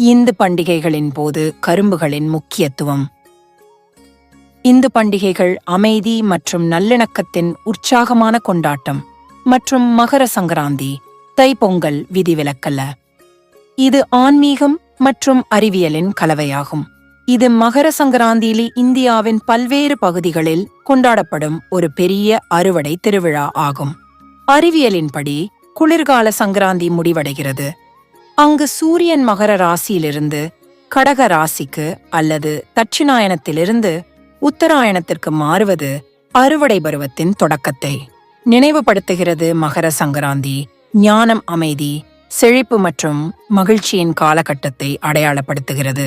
இந்து பண்டிகைகளின் போது கரும்புகளின் முக்கியத்துவம். இந்து பண்டிகைகள் அமைதி மற்றும் நல்லிணக்கத்தின் உற்சாகமான கொண்டாட்டம் மற்றும் மகர சங்கராந்தி தைப்பொங்கல் விதிவிலக்கல்ல. இது ஆன்மீகம் மற்றும் அறிவியலின் கலவையாகும். இது மகர சங்கராந்தியிலே இந்தியாவின் பல்வேறு பகுதிகளில் கொண்டாடப்படும் ஒரு பெரிய அறுவடை திருவிழா ஆகும். அறிவியலின்படி குளிர்கால சங்கராந்தி முடிவடைகிறது. அங்கு சூரியன் மகர ராசியிலிருந்து கடக ராசிக்கு அல்லது தட்சிணாயனத்திலிருந்து உத்தராயணத்திற்கு மாறுவது அறுவடை பருவத்தின் தொடக்கத்தை நினைவுபடுத்துகிறது மகர சங்கராந்தி. ஞானம் அமைதி செழிப்பு மற்றும் மகிழ்ச்சியின் காலகட்டத்தை அடையாளப்படுத்துகிறது.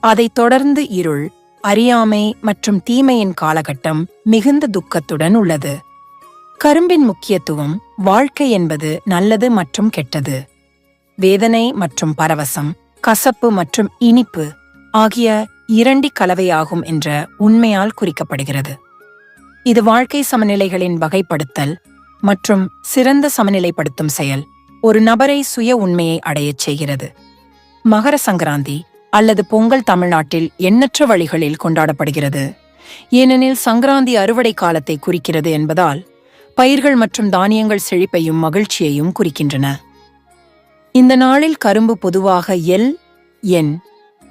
அதைத் தொடர்ந்து இருள் அறியாமை மற்றும் தீமையின் காலகட்டம் மிகுந்த துக்கத்துடன் உள்ளது. கரும்பின் முக்கியத்துவம் வாழ்க்கை என்பது நல்லது மற்றும் கெட்டது. வேதனை மற்றும் பரவசம் கசப்பு மற்றும் இனிப்பு ஆகிய இரண்டி கலவையாகும் என்ற உண்மையால் குறிக்கப்படுகிறது. இது வாழ்க்கை சமநிலைகளின் வகைப்படுத்தல் மற்றும் சிறந்த சமநிலைப்படுத்தும் செயல். ஒரு நபரை சுய உண்மையை அடையச் செய்கிறது. மகர சங்கராந்தி அல்லது பொங்கல் தமிழ்நாட்டில் எண்ணற்ற வழிகளில் கொண்டாடப்படுகிறது. ஏனெனில் சங்கராந்தி அறுவடை காலத்தை குறிக்கிறது என்பதால் பயிர்கள் மற்றும் தானியங்கள் செழிப்பையும் மகிழ்ச்சியையும் குறிக்கின்றன. இந்த நாளில் கரும்பு பொதுவாக எல் என்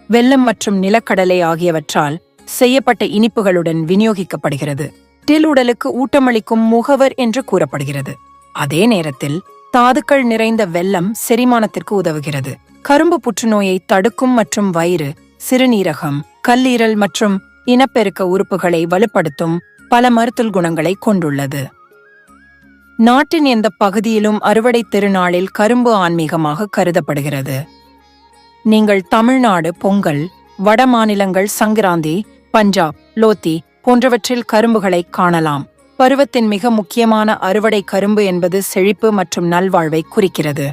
வெல்லம் மற்றும் நிலக்கடலை ஆகியவற்றால் செய்யப்பட்ட இனிப்புகளுடன் விநியோகிக்கப்படுகிறது. டில் உடலுக்கு ஊட்டமளிக்கும் முகவர் என்று கூறப்படுகிறது. அதே நேரத்தில் தாதுக்கள் நிறைந்த வெல்லம் செரிமானத்திற்கு உதவுகிறது. கரும்பு புற்றுநோயை தடுக்கும் மற்றும் வயிறு சிறுநீரகம் கல்லீரல் மற்றும் இனப்பெருக்க உறுப்புகளை வலுப்படுத்தும் பல மருத்துவ குணங்களை கொண்டுள்ளது. நாட்டின் எந்த பகுதியிலும் அறுவடை திருநாளில் கரும்பு ஆன்மீகமாக கருதப்படுகிறது. நீங்கள் தமிழ்நாடு பொங்கல் வட மாநிலங்கள் சங்கராந்தி பஞ்சாப் லோத்தி போன்றவற்றில் கரும்புகளை காணலாம். பருவத்தின் மிக முக்கியமான அறுவடை கரும்பு என்பது செழிப்பு மற்றும் நல்வாழ்வை குறிக்கிறது.